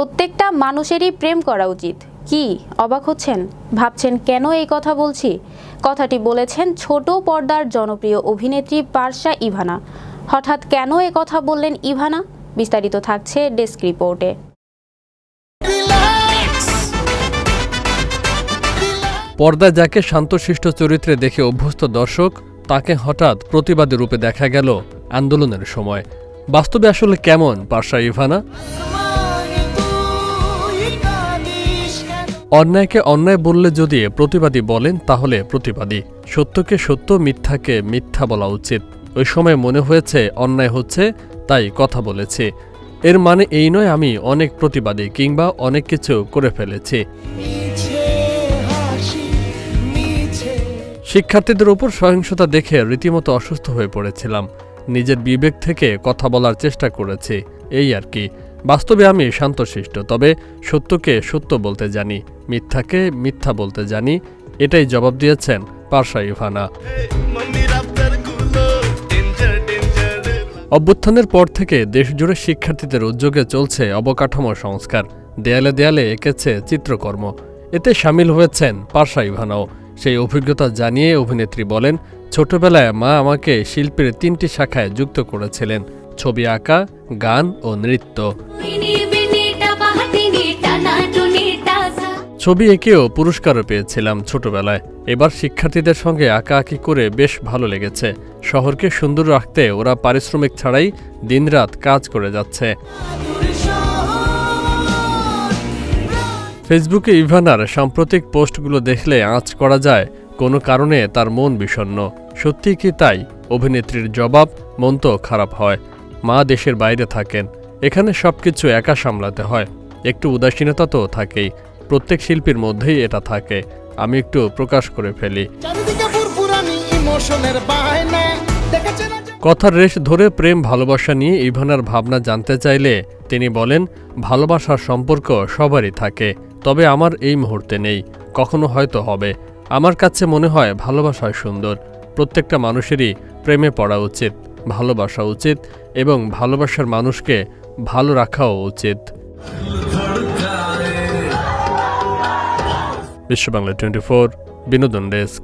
প্রত্যেকটা মানুষেরই প্রেম করা উচিত। কি, অবাক হচ্ছেন? ভাবছেন, কেন এই কথা বলছি? কথাটি বলেছেন ছোট পর্দার জনপ্রিয় অভিনেত্রী পার্সা ইভানা। হঠাৎ কেন এ কথা বললেন ইভানা? বিস্তারিত থাকছে ডেস্ক রিপোর্টে। পর্দায় যাকে শান্তশিষ্ট চরিত্রে দেখে অভ্যস্ত দর্শক, তাকে হঠাৎ প্রতিবাদী রূপে দেখা গেল আন্দোলনের সময়। বাস্তবে আসলে কেমন পার্সা ইভানা? অন্যায়কে অন্যায় বললে যদি প্রতিবাদী বলেন, তাহলে প্রতিবাদী। সত্যকে সত্য, মিথ্যাকে মিথ্যা বলা উচিত। ওই সময় মনে হয়েছে, অন্যায় হচ্ছে, তাই কথা বলেছি। এর মানে এই নয়, আমি অনেক প্রতিবাদী কিংবা অনেক কিছু করে ফেলেছি। শিক্ষার্থীদের উপর সহিংসতা দেখে রীতিমতো অসুস্থ হয়ে পড়েছিলাম। নিজের বিবেক থেকে কথা বলার চেষ্টা করেছি, এই আর কি। বাস্তবে আমি শান্তশিষ্ট, তবে সত্যকে সত্য বলতে জানি, মিথ্যাকে মিথ্যা বলতে জানি, এটাই জবাব দিয়েছেন পার্শা ইভানা। অভ্যুত্থানের পর থেকে দেশজুড়ে শিক্ষার্থীদের উদ্যোগে চলছে অবকাঠামো সংস্কার। দেয়ালে দেয়ালে এঁকেছে চিত্রকর্ম। এতে সামিল হয়েছেন পার্সা ইভানাও। সেই অভিজ্ঞতা জানিয়ে অভিনেত্রী বলেন, ছোটবেলায় মা আমাকে শিল্পের তিনটি শাখায় যুক্ত করেছিলেন। ছবি আঁকা গান ও নৃত্য। ছবি এঁকেও পুরস্কারও পেয়েছিলাম ছোটবেলায়। এবার শিক্ষার্থীদের সঙ্গে আঁকাআঁকি করে বেশ ভালো লেগেছে। শহরকে সুন্দর রাখতে ওরা পারিশ্রমিক ছাড়াই দিনরাত কাজ করে যাচ্ছে। ফেসবুকে ইভানার সাম্প্রতিক পোস্টগুলো দেখলে আঁচ করা যায় কোনো কারণে তার মন বিষণ্ণ সত্যি কি তাই? অভিনেত্রীর জবাব মন তো খারাপ হয়। মা দেশের বাইরে থাকেন। এখানে সবকিছু একা সামলাতে হয়। একটু উদাসীনতা তো থাকেই। প্রত্যেক শিল্পীর মধ্যেই এটা থাকে। আমি একটু প্রকাশ করে ফেলি। কথার রেশ ধরে প্রেম ভালোবাসা নিয়ে ইভানার ভাবনা জানতে চাইলে তিনি বলেন ভালোবাসার সম্পর্ক সবারই থাকে। তবে আমার এই মুহূর্তে নেই। কখনো হয়তো হবে। আমার কাছে মনে হয় ভালোবাসা সুন্দর। প্রত্যেকটা মানুষেরই প্রেমে পড়া উচিত। ভালোবাসা উচিত এবং ভালোবাসার মানুষকে ভালো রাখাও উচিত। বিশ্ব বাংলা টোয়েন্টি ফোর বিনোদন ডেস্ক।